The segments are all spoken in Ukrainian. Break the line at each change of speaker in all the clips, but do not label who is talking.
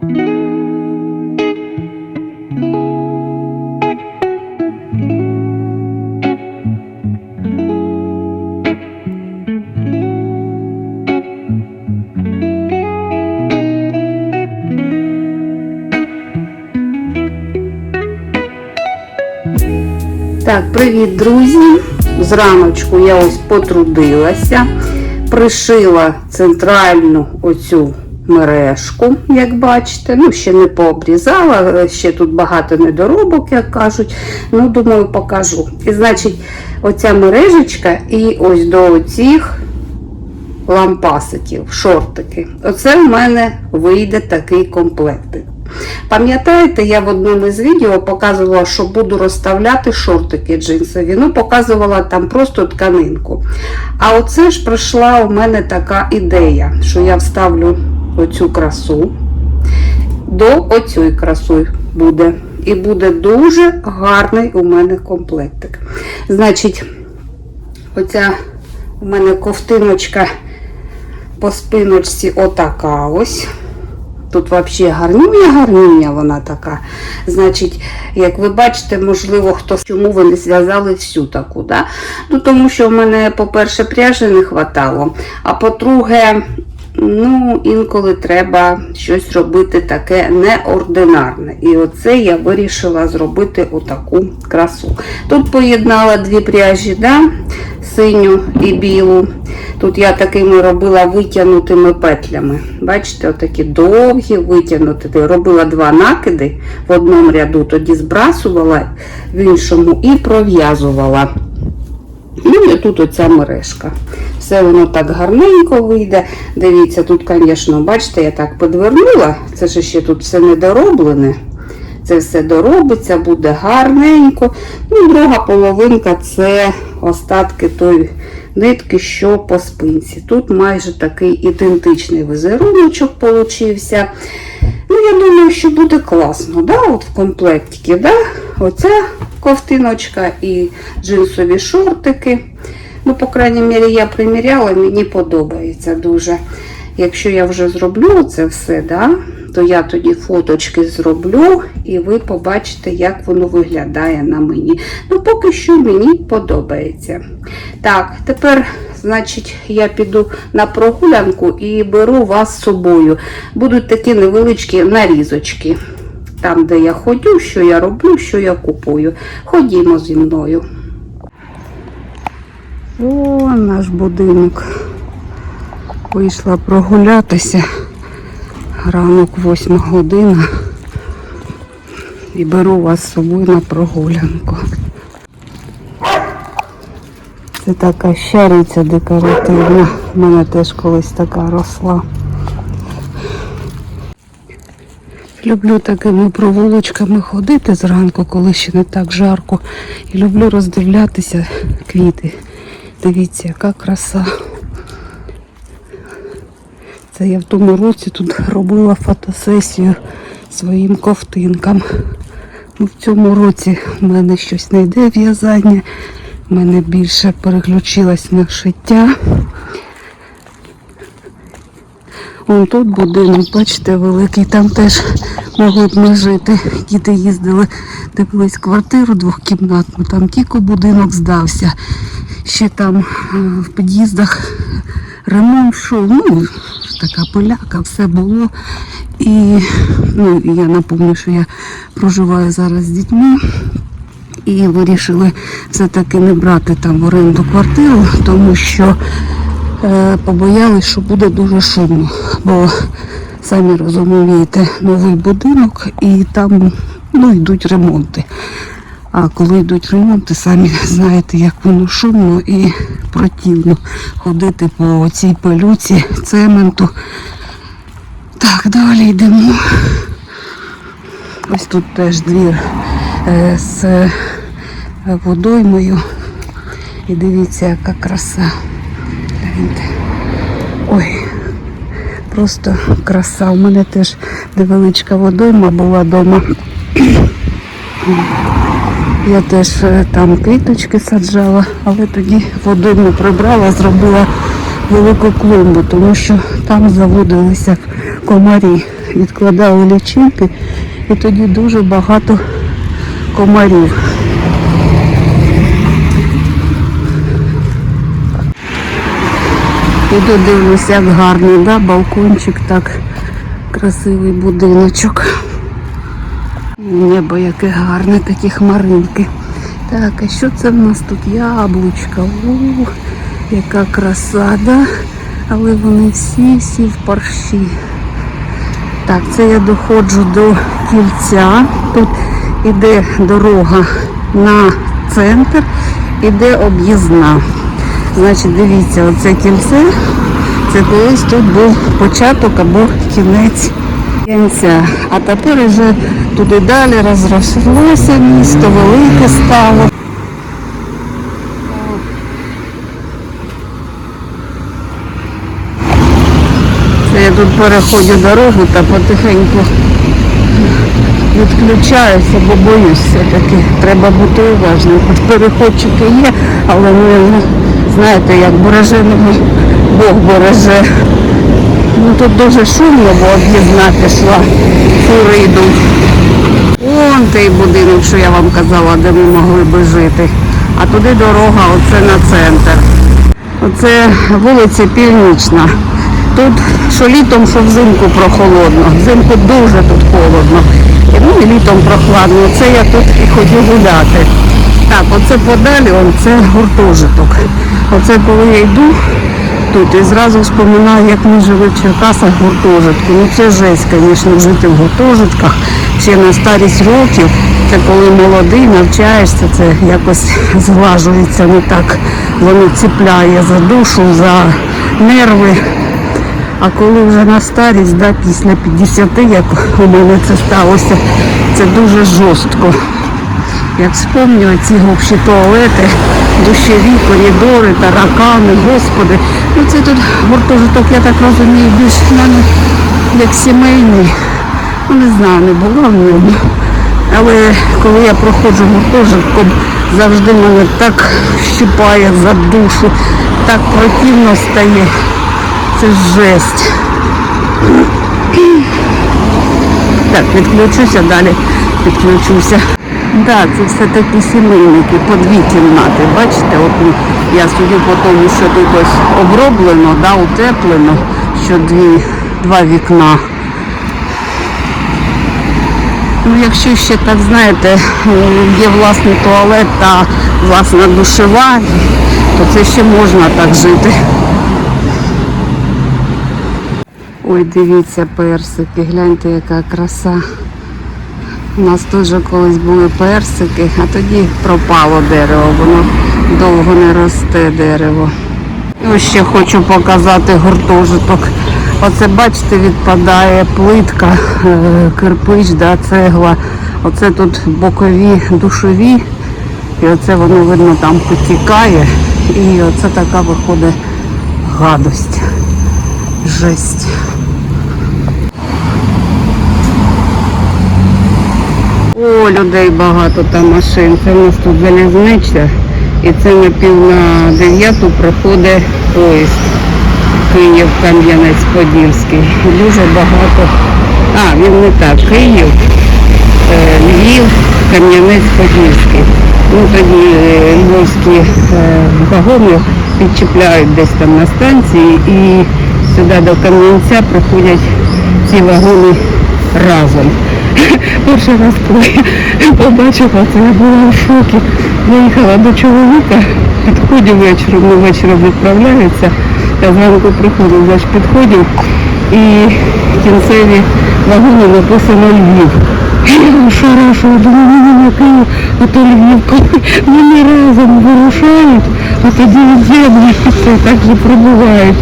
Так, привіт, друзі! Зраночку я ось потрудилася, пришила центральну оцю мережку, як бачите. Ну, ще не пообрізала, ще тут багато недоробок, як кажуть. Ну, думаю, покажу. І значить, оця мережечка і ось до оцих лампасиків, шортики. Оце в мене вийде такий комплектик. Пам'ятаєте, я в одному із відео показувала, що буду розставляти шортики джинсові. Ну, показувала там просто тканинку. А оце ж прийшла у мене така ідея, що я вставлю оцю красу до оцієї краси буде. І буде дуже гарний у мене комплектик. Значить, оця у мене ковтиночка по спиночці отака ось. Тут взагалі гарнюня, гарнюня вона така. Значить, як ви бачите, можливо, хтось чому ви не зв'язали всю таку. Да? Ну, Тому що в мене, по-перше, пряжі не вистачало, а по-друге, ну, інколи треба щось робити таке неординарне. І оце я вирішила зробити отаку красу. Тут поєднала дві пряжі, да? синю і білу. Тут я такими робила витягнутими петлями. Бачите, отакі довгі витягнуті. Робила два накиди в одному ряду, тоді збрасувала в іншому і пров'язувала. Ну і тут оця мережка. Все воно так гарненько вийде. Дивіться, тут, звісно, бачите, я так підвернула. Це ж ще тут все недороблене. Це все доробиться, буде гарненько. Ну, друга половинка це остатки тої нитки, що по спинці. Тут майже такий ідентичний візеруночок получився. Ну, я думаю, що буде класно, да? От в комплекті, да? Оця ковтиночка і джинсові шортики. Ну, по крайній мірі, я приміряла, мені подобається дуже. Якщо я вже зроблю це все, да, то я тоді фоточки зроблю, і ви побачите, як воно виглядає на мені. Ну, поки що мені подобається. Так, тепер, значить, я піду на прогулянку і беру вас з собою. Будуть такі невеличкі нарізочки. Там, де я ходю, що я роблю, що я купую. Ходімо зі мною. О, наш будинок. Вийшла прогулятися. Ранок 8 година. І беру вас з собою на прогулянку. Це така щариця декоративна. У мене теж колись така росла. Люблю такими провулочками ходити зранку, коли ще не так жарко. І люблю роздивлятися квіти. Дивіться, яка краса. Це я в тому році тут робила фотосесію своїм ковтинкам. Ну, В цьому році в мене щось не йде в'язання. В мене більше переключилось на шиття. Вон тут будинок, бачите, великий, там теж могли б ми жити. Діти їздили, дивились квартиру двохкімнатну, там тільки будинок здався. Ще там е, в під'їздах ремонт йшов, ну, така поляка, все було. І ну, я напомню, що я проживаю зараз з дітьми. І вирішили все-таки не брати там в оренду квартиру, тому що побоялись, що буде дуже шумно. Бо самі розумієте, новий будинок і там ну, йдуть ремонти. А коли йдуть ремонти, самі знаєте, як воно шумно і противно ходити по цій пилюці цементу. Так, далі йдемо. Ось тут теж двір е, з е, водоймою. І дивіться, яка краса. Гляньте. Ой, просто краса. У мене теж невеличка водойма була вдома. Я теж е, там квіточки саджала, але тоді водойму прибрала, зробила велику клумбу, тому що там заводилися комарі. Відкладали лічинки і тоді дуже багато комарів. Іду дивлюся, як гарний, да? балкончик, так красивий будиночок. Небо яке гарне, такі хмаринки. Так, а що це в нас тут? Яблучка. У, яка краса, да? Але вони всі-всі в парші. Так, це я доходжу до кільця. Тут іде дорога на центр, іде об'їзна. Значить, дивіться, оце кільце, це колись тут був початок або кінець кінця. А тепер вже туди далі розрослося місто, велике стало. Це я тут переходжу дорогу та потихеньку відключаюся, бо боюсь все-таки. Треба бути уважним. Переходчики є, але ми, знаєте, як береженого Бог береже. Ну тут дуже шумно, бо об'їзна пішла, фури йдуть. Вон той будинок, що я вам казала, де ми могли би жити. А туди дорога, оце на центр. Оце вулиця Північна. Тут що літом, що взимку прохолодно. Взимку дуже тут холодно. Ну і літом прохладно. Це я тут і ходжу гуляти. Так, оце подалі, он, це гуртожиток. Оце коли я йду тут і зразу вспоминаю, як ми жили в Черкасах в гуртожитку. Ну це жесть, звісно, жити в гуртожитках. Ще на старість років. Це коли молодий, навчаєшся, це якось зглажується не так. Воно ціпляє за душу, за нерви. А коли вже на старість, да, після 50, як у мене це сталося, це дуже жорстко. Як вспомню ці общі туалети, душові, коридори, таракани, господи. Ну це тут гуртожиток, я так розумію, більш мене як сімейний. Ну не знаю, не була в ньому. Але коли я проходжу гуртожитком, завжди мене так щипає за душу, так противно стає. Це жесть. Так, відключуся далі, підключуся. Так, це все такі сімейники по дві кімнати. Бачите, от я судю по тому, що тут ось оброблено, да, утеплено, що дві, два вікна. Ну, якщо ще так знаєте, є власний туалет та власна душева, то це ще можна так жити. Ой, дивіться персики, гляньте, яка краса. У нас теж колись були персики, а тоді пропало дерево, воно довго не росте дерево. Ну, ще хочу показати гуртожиток. Оце, бачите, відпадає плитка, е, кирпич, да, цегла. Оце тут бокові душові. І оце воно видно там потікає. І оце така виходить гадость. Жесть. О, людей багато там машин. Це у нас тут залізнича. І це на пів на дев'яту проходить поїзд. Київ Кам'янець-Подільський. Дуже багато. А, він не так. Київ, е, Львів, Кам'янець-Подільський. Ну тоді е, львовські е, вагони підчіпляють десь там на станції і сюди до Кам'янця проходять ці вагони разом. Перший раз, коли я побачила це, я була в шокі. Я їхала до чоловіка, підходив вечором, ми вечором відправляються. Я зранку приходив, значить підходив і в кінцеві вагони написано Львів. Я ошарашила, думаю, ну не Київ, а то Львів, коли вони разом вирушають, а тоді від'єднуються і так же прибувають.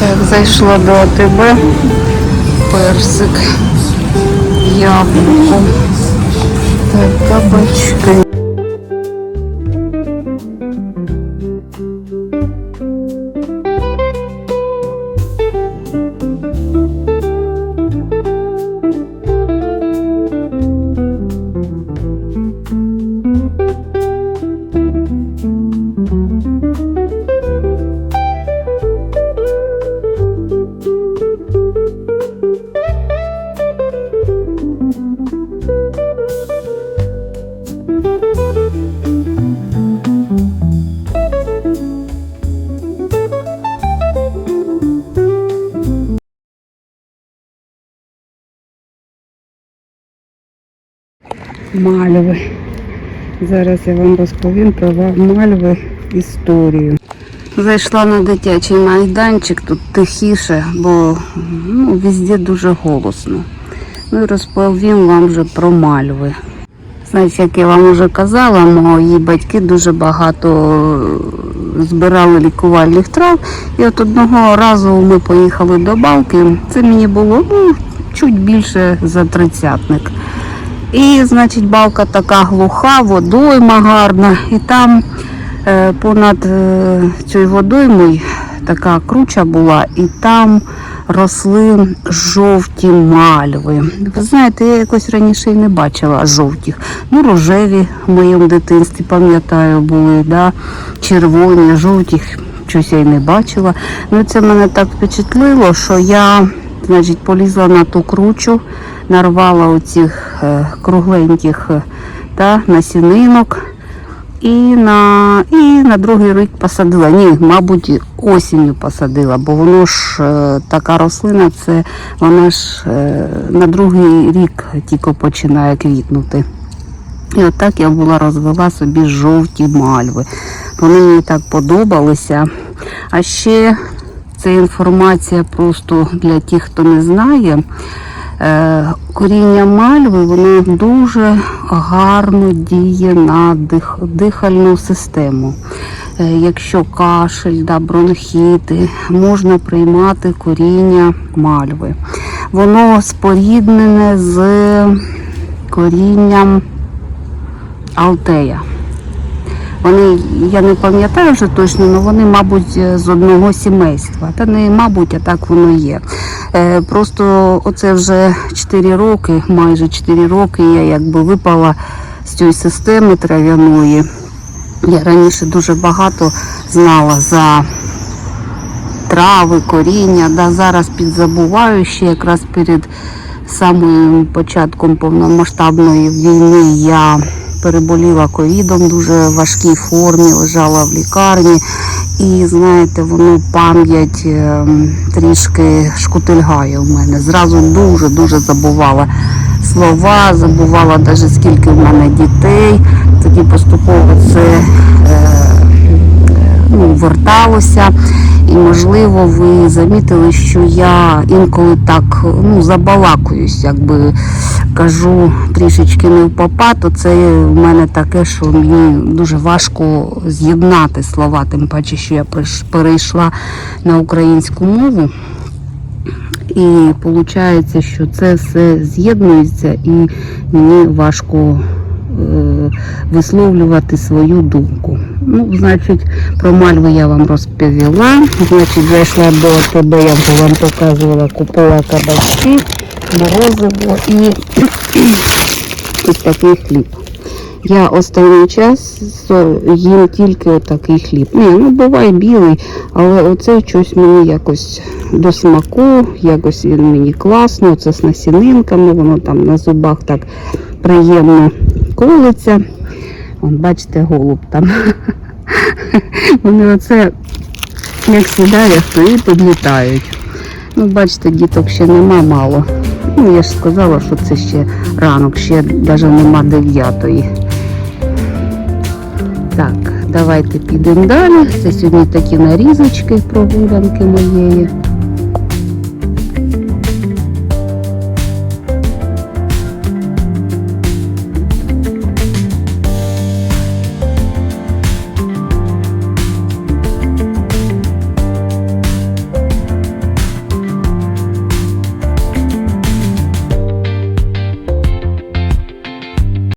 Так, зайшла до АТБ, персик, яблуко, так, кабачки. Мальви. Зараз я вам розповім про мальви історію. Зайшла на дитячий майданчик, тут тихіше, бо ну, везде дуже голосно. Ну і розповім вам вже про мальви. Значить, як я вам вже казала, мої батьки дуже багато е, збирали лікувальних трав. І от одного разу ми поїхали до балки. Це мені було ну, чуть більше за тридцятник. І, значить, балка така глуха, водойма гарна. І там е, понад е, цією водоймою така круча була, і там росли жовті мальви. Ви знаєте, я якось раніше і не бачила жовтих. Ну, рожеві в моєму дитинстві, пам'ятаю, були, да? червоні, жовтих щось я й не бачила. Ну, це мене так впечатлило, що я значить, полізла на ту кручу, нарвала оцих е, кругленьких е, та, насінинок. І на, і на другий рік посадила. Ні, мабуть, осінню посадила, бо воно ж е, така рослина, це вона ж на другий рік тільки починає квітнути. І отак я була розвела собі жовті мальви. Вони мені так подобалися. А ще це інформація просто для тих, хто не знає. Е, Коріння мальви воно дуже гарно діє на дих, дихальну систему. Е, Якщо кашель, да, бронхіти, можна приймати коріння мальви. Воно споріднене з корінням алтея. Вони, я не пам'ятаю вже точно, але вони, мабуть, з одного сімейства. Та не мабуть, а так воно є. Е, просто оце вже 4 роки, майже 4 роки я якби випала з цієї системи трав'яної. Я раніше дуже багато знала за трави, коріння. Да, зараз підзабуваю ще якраз перед самим початком повномасштабної війни я переболіла ковідом в дуже важкій формі, лежала в лікарні. І знаєте, воно пам'ять ем, трішки шкутильгає у мене. Зразу дуже-дуже забувала слова, забувала навіть скільки в мене дітей. Тоді поступово це е, ну, верталося. І, можливо, ви замітили, що я інколи так ну, забалакуюсь, якби кажу трішечки не в попа, то це в мене таке, що мені дуже важко з'єднати слова, тим паче, що я перейшла на українську мову. І виходить, що це все з'єднується і мені важко е, висловлювати свою думку. Ну, значить, про мальви я вам розповіла. Значить, зайшла до АТБ, я вже вам показувала, купила кабачки, морозиво і ось такий хліб. Я останній час їм тільки отакий хліб. Ні, ну буває білий, але оцей щось мені якось до смаку, якось він мені класно, це з насінинками, воно там на зубах так приємно колиться. Вон, бачите, голуб там. Вони оце як сідає, то і підлітають. Ну, бачите, діток ще нема мало. Ну, я ж сказала, що це ще ранок, ще навіть нема дев'ятої. Так, давайте підемо далі. Це сьогодні такі нарізочки прогулянки моєї.